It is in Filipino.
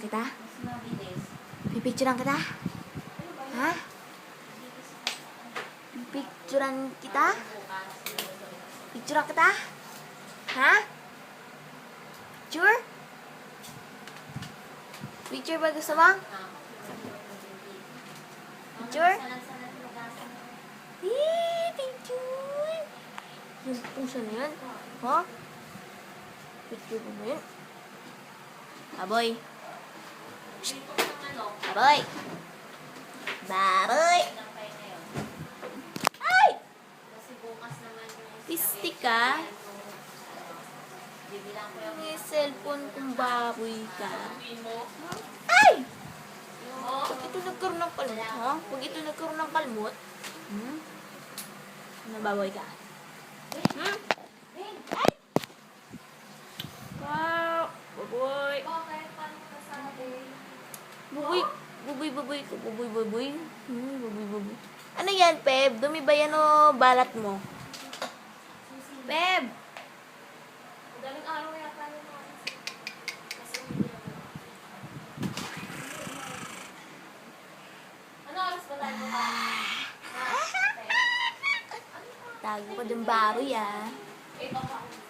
kita? Pipicturean kita? Ha? Pipicturean kita? Picturean kita? Ha? Picture? Picture ba gusto mo? Picture? Eh, picture! Yung pusa na yun. Ha? Picture mo yun? Baboy. Baboy. Baboy. Ay! Pistik ka? May cellphone kung baboy ka. Ay! Pag ito nagkaroon ng kalmot, ha? Pag ito nagkaroon ng kalmot, hmm? Nababoy ka. Hmm? Ay! Wow! Baboy! Bakit? Paano nasabi? Buboy! Buboy, ko. Buboy, buboy. Hmm, buboy, buboy. Ano yan, Peb? Dumi ba yan o balat mo? Peb! Madaling araw yata ako. Ano oras ba tayo pa? Tago ka dun baboy, ah. Eight o'clock.